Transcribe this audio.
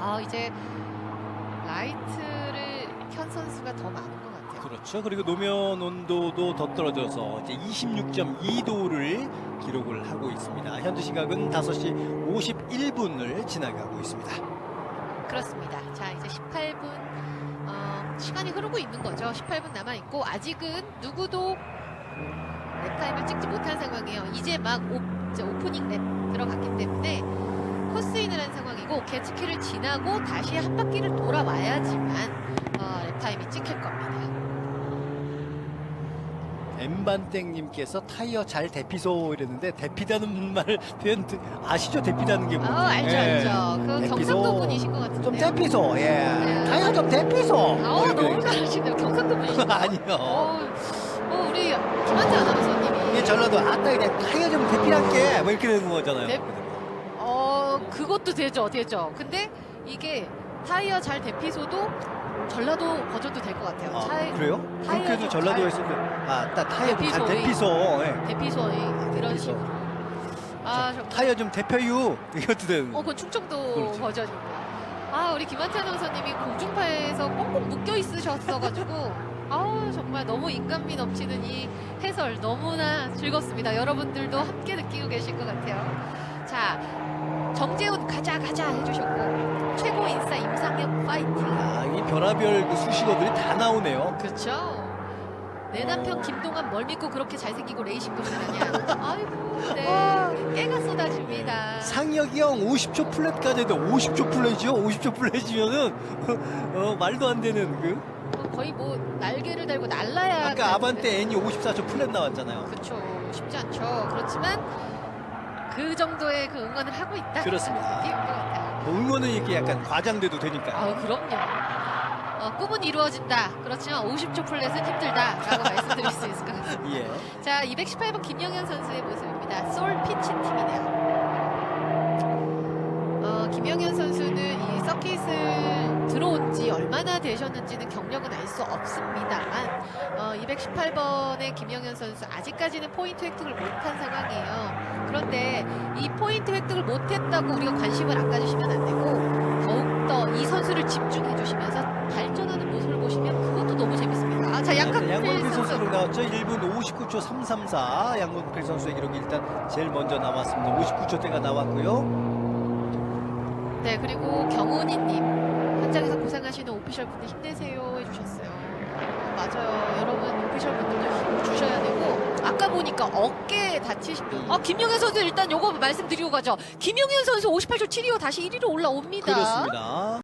아 이제 라이트를 켠 선수가 더 많은 것 같아요. 그렇죠. 그리고 노면 온도도 더 떨어져서 이제 26.2도를 기록을 하고 있습니다. 현재 시각은 5시 51분을 지나가고 있습니다. 그렇습니다. 자 이제 18분 어, 시간이 흐르고 있는 거죠. 18분 남아 있고 아직은 누구도 랩 타임을 찍지 못한 상황이에요. 이제 막 오, 이제 오프닝 랩 들어갔기 때문에 상황이고 개츠키를 지나고 다시 한 바퀴를 돌아와야지만 어, 랩 타임이 찍힐 겁니다. 엠반땡님께서 타이어 잘 대피소 이랬는데 대피다는 말 표현 아시죠? 대피다는 게. 어 알죠 예. 알죠. 그 대피소. 경상도 분이신 것 같은데요. 좀 대피소. 예. 네. 타이어 좀 대피소. 아뭐 이렇게. 너무 잘하시네요. 경상도 분이시네요. 아니요. 어, 어, 우리 김한재 아나운서님이 이게 전라도 아따 그냥 타이어 좀 대피할게 뭐 이렇게 되는 거잖아요. 대- 어 그것도 되죠 되죠. 근데 이게 타이어 잘 대피소도 전라도 버전도 될 것 같아요. 아, 차이- 그래요? 타이어 그렇게도 좀 전라도에서도 아, 딱 타이어 좀잘 대피소. 대피소. 예. 대피소의 이런 대피소. 식으로. 아저 정말. 타이어 좀 대표유 이것도 되는. 어, 그건 충청도 그렇죠. 버전이고요. 아, 우리 김한태 아나운서님이 공중파에서 꽁꽁 묶여 있으셨어가지고, 아우, 정말 너무 인간미 넘치는 이 해설 너무나 즐겁습니다. 여러분들도 함께 느끼고 계실 것 같아요. 자, 정재훈 가자, 가자 해주셨고, 최고 인싸 임상혁 파이팅. 아, 이 별하별 그 수식어들이 다 나오네요. 그렇죠. 내 남편 김동완 뭘 믿고 그렇게 잘생기고 레이싱도 잘하냐. 아이고, 네. 깨가 쏟아집니다. 상혁이 형 50초 플랫까지 했는데 50초 플랫이죠? 50초 플랫이면은 어, 말도 안 되는 그 거의 뭐 날개를 달고 날라야 아까 아반떼 N이 54초 플랫 나왔잖아요. 그렇죠 쉽지 않죠 그렇지만 그 정도의 그 응원을 하고 있다. 그렇습니다. 느낌인 것 같아요. 뭐 응원은 이렇게 약간 과장돼도 되니까. 아 그럼요. 어, 꿈은 이루어진다. 그렇지만 50초 플랫은 힘들다라고 말씀드릴 수 있을 것 같습니다. 예. 자 218번 김영현 선수의 모습입니다. 솔 피치 팀이네요. 어, 김영현 선수는 이 서킷을 얼마나 되셨는지는 경력은 알 수 없습니다만 어, 218번의 김영현 선수 아직까지는 포인트 획득을 못한 상황이에요. 그런데 이 포인트 획득을 못했다고 우리가 관심을 안 가지시면 안 되고 더욱더 이 선수를 집중해 주시면서 발전하는 모습을 보시면 그것도 너무 재밌습니다. 아, 자 양강필 양건필 선수 선수로 나왔죠. 1분 59초 334. 양건필 선수의 기록이 일단 제일 먼저 나왔습니다. 59초 대가 나왔고요. 네 그리고 경훈이님 현장에서 고생하시는 오피셜 분들 힘내세요 해주셨어요. 어, 맞아요 여러분 오피셜 분들도 힘 주셔야 되고 아까 보니까 어깨 다치신 분. 아 김용현 선수 일단 요거 말씀드리고 가죠. 김용현 선수 58초 725 다시 1위로 올라옵니다. 그렇습니다.